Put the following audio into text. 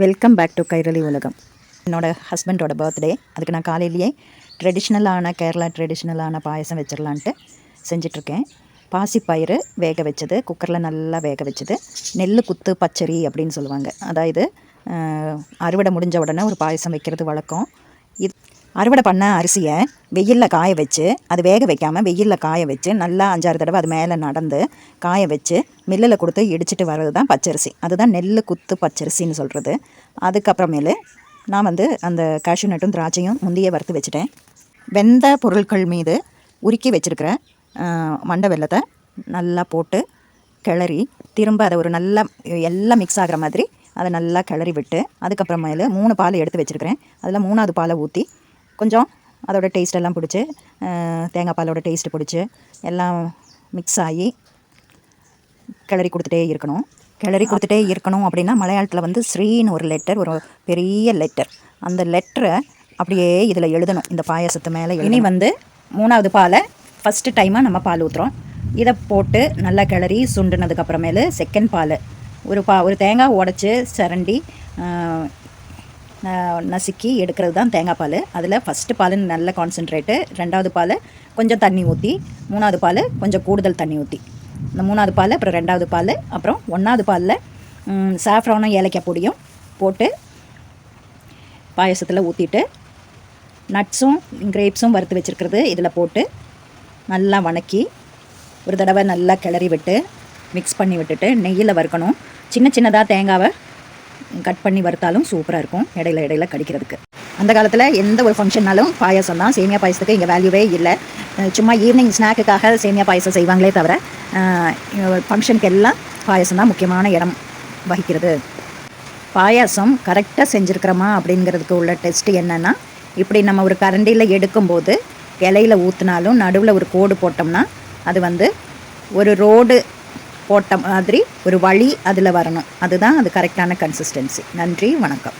Welcome back to Kairali உலகம் என்னோடய ஹஸ்பண்டோட பர்த்டே அதுக்கு நான் காலையிலேயே ட்ரெடிஷ்னலான கேரளா ட்ரெடிஷ்னலான பாயசம் வச்சிடலான்ட்டு செஞ்சிட்ருக்கேன். பாசிப்பயிறு வேக வச்சது குக்கரில் நல்லா வேக வச்சது நெல் குத்து பச்சரி அப்படின்னு சொல்லுவாங்க. அதாவது அறுவடை முடிஞ்ச உடனே ஒரு பாயசம் வைக்கிறது வழக்கம். இது அறுவடை பண்ண அரிசியை வெயிலில் காய வச்சு அது வேக வைக்காமல் வெயிலில் காய வச்சு நல்லா அஞ்சாறு தடவை அது மேலே நடந்து காய வச்சு மில்லில் கொடுத்து இடிச்சிட்டு வர்றது தான் பச்சரிசி. அதுதான் நெல் குத்து பச்சரிசின்னு சொல்கிறது அதுக்கப்புறமேலு நான் வந்து அந்த cashew நட்டும் திராட்சையும் முந்தைய வறுத்து வச்சுட்டேன். வெந்த பொருட்கள் மீது உருக்கி வச்சுருக்கிற மண்டை வெள்ளத்தை நல்லா போட்டு கிளறி திரும்ப அதை ஒரு நல்லா எல்லாம் மிக்ஸ் ஆகிற மாதிரி அதை நல்லா கிளறி விட்டு அதுக்கப்புறமேலு மூணு பால் எடுத்து வச்சுருக்கிறேன். அதில் மூணாவது பாலை ஊற்றி கொஞ்சம் அதோட டேஸ்ட் எல்லாம் பிடிச்சி தேங்காய் பாலோட டேஸ்ட்டு பிடிச்சி எல்லாம் மிக்ஸ் ஆகி கிளறி கொடுத்துட்டே இருக்கணும். கிளறி கொடுத்துட்டே இருக்கணும் அப்படின்னா மலையாளத்தில் வந்து ஸ்ரீன்னு ஒரு லெட்டர் ஒரு பெரிய லெட்டர் அந்த லெட்டரை அப்படியே இதில் எழுதணும். இந்த பாயாசத்து மேலே இனி வந்து மூணாவது பாலை ஃபஸ்ட்டு டைமாக நம்ம பால் ஊற்றுறோம் இதை போட்டு நல்லா கிளறி சுண்டுனதுக்கப்புறமேலு செகண்ட் பால். ஒரு பா ஒரு தேங்காய் உடச்சி சிரண்டி நசுக்கி எடுக்கிறது தான் தேங்காய் பால். அதில் ஃபஸ்ட்டு பால் நல்ல கான்சென்ட்ரேட்டு ரெண்டாவது பால் கொஞ்சம் தண்ணி ஊற்றி மூணாவது பால் கொஞ்சம் கூடுதல் தண்ணி ஊற்றி இந்த மூணாவது பால் அப்புறம் ரெண்டாவது பால் அப்புறம் ஒன்றாவது பாலில் சாஃப்ரானும் ஏலக்காய் பொடியும் போட்டு பாயசத்தில் ஊற்றிட்டு நட்ஸும் கிரேப்ஸும் வறுத்து வச்சுருக்கிறது இதில் போட்டு நல்லா வணக்கி ஒரு தடவை நல்லா கிளறி விட்டு மிக்ஸ் பண்ணி விட்டுட்டு நெய்யில் வறுக்கணும். சின்ன சின்னதாக தேங்காவை கட் பண்ணி வறுத்தாலும் சூப்பராக இருக்கும் இடையில இடையில கடிக்கிறதுக்கு. அந்த காலத்தில் எந்த ஒரு ஃபங்க்ஷன்னாலும் பாயாசம் தான். சேமியா பாயசத்துக்கு இங்கே வேல்யூவே இல்லை. சும்மா ஈவினிங் ஸ்நாக்குக்காக சேமியா பாயசம் செய்வாங்களே தவிர ஃபங்க்ஷனுக்கு எல்லாம் பாயசம் தான் முக்கியமான இடம் வகிக்கிறது. பாயாசம் கரெக்டாக செஞ்சுருக்கிறோமா அப்படிங்கிறதுக்கு உள்ள டெஸ்ட் என்னென்னா இப்படி நம்ம ஒரு கரண்டியில் எடுக்கும்போது இலையில ஊற்றினாலும் நடுவில் ஒரு கோடு போட்டோம்னா அது வந்து ஒரு ரோடு போட்ட மாதிரி ஒரு வழி அதில் வரணும். அதுதான் அது கரெக்டான கன்சிஸ்டன்சி நன்றி வணக்கம்.